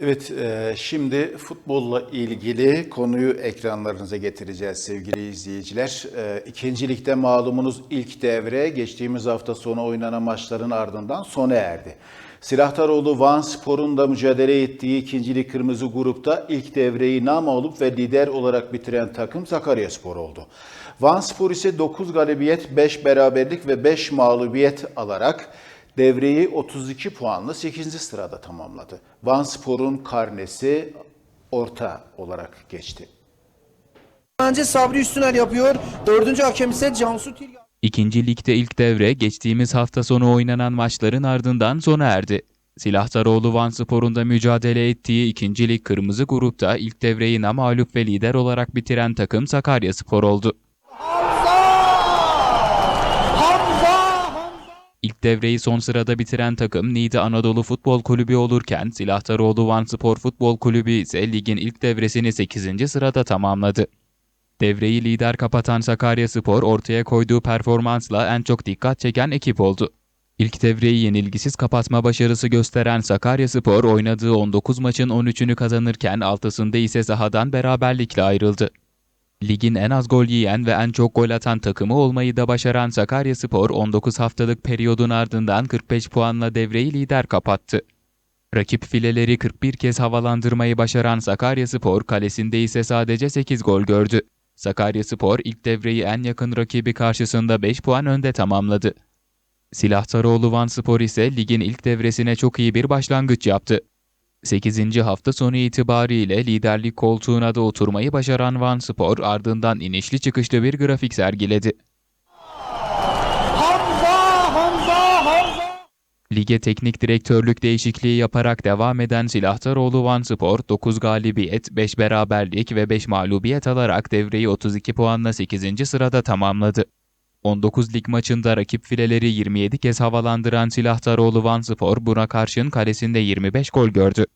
Evet, e, şimdi futbolla ilgili konuyu ekranlarınıza getireceğiz sevgili izleyiciler. E, İkinci ligde malumunuz ilk devre geçtiğimiz hafta sonu oynanan maçların ardından sona erdi. Silahtaroğlu Van Spor'un da mücadele ettiği ikincilik kırmızı grupta ilk devreyi namağlup ve lider olarak bitiren takım Sakaryaspor oldu. Van Spor ise 9 galibiyet, 5 beraberlik ve 5 mağlubiyet alarak devreyi 32 puanla 8. sırada tamamladı. Van Spor'un karnesi orta olarak geçti. Bence Sabri Üstüner yapıyor. Dördüncü hakem ise Cansu Tirga. İkinci ligde ilk devre geçtiğimiz hafta sonu oynanan maçların ardından sona erdi. Silahtaroğlu Van Spor'un da mücadele ettiği ikinci lig kırmızı grupta ilk devreyi namağlup ve lider olarak bitiren takım Sakaryaspor oldu. Hamza! Hamza! İlk devreyi son sırada bitiren takım Niğde Anadolu Futbol Kulübü olurken Silahtaroğlu Van Spor Futbol Kulübü ise ligin ilk devresini 8. sırada tamamladı. Devreyi lider kapatan Sakaryaspor ortaya koyduğu performansla en çok dikkat çeken ekip oldu. İlk devreyi yenilgisiz kapatma başarısı gösteren Sakaryaspor oynadığı 19 maçın 13'ünü kazanırken 6'sında ise sahadan beraberlikle ayrıldı. Ligin en az gol yiyen ve en çok gol atan takımı olmayı da başaran Sakaryaspor 19 haftalık periyodun ardından 45 puanla devreyi lider kapattı. Rakip fileleri 41 kez havalandırmayı başaran Sakaryaspor kalesinde ise sadece 8 gol gördü. Sakaryaspor ilk devreyi en yakın rakibi karşısında 5 puan önde tamamladı. Silahtaroğlu Van Spor ise ligin ilk devresine çok iyi bir başlangıç yaptı. 8. hafta sonu itibariyle liderlik koltuğuna da oturmayı başaran Van Spor ardından inişli çıkışlı bir grafik sergiledi. Hamza! Hamza! Hamza! Lige teknik direktörlük değişikliği yaparak devam eden Silahtaroğlu Van Spor 9 galibiyet, 5 beraberlik ve 5 mağlubiyet alarak devreyi 32 puanla 8. sırada tamamladı. 19 lig maçında rakip fileleri 27 kez havalandıran Silahtaroğlu Van Spor buna karşın kalesinde 25 gol gördü.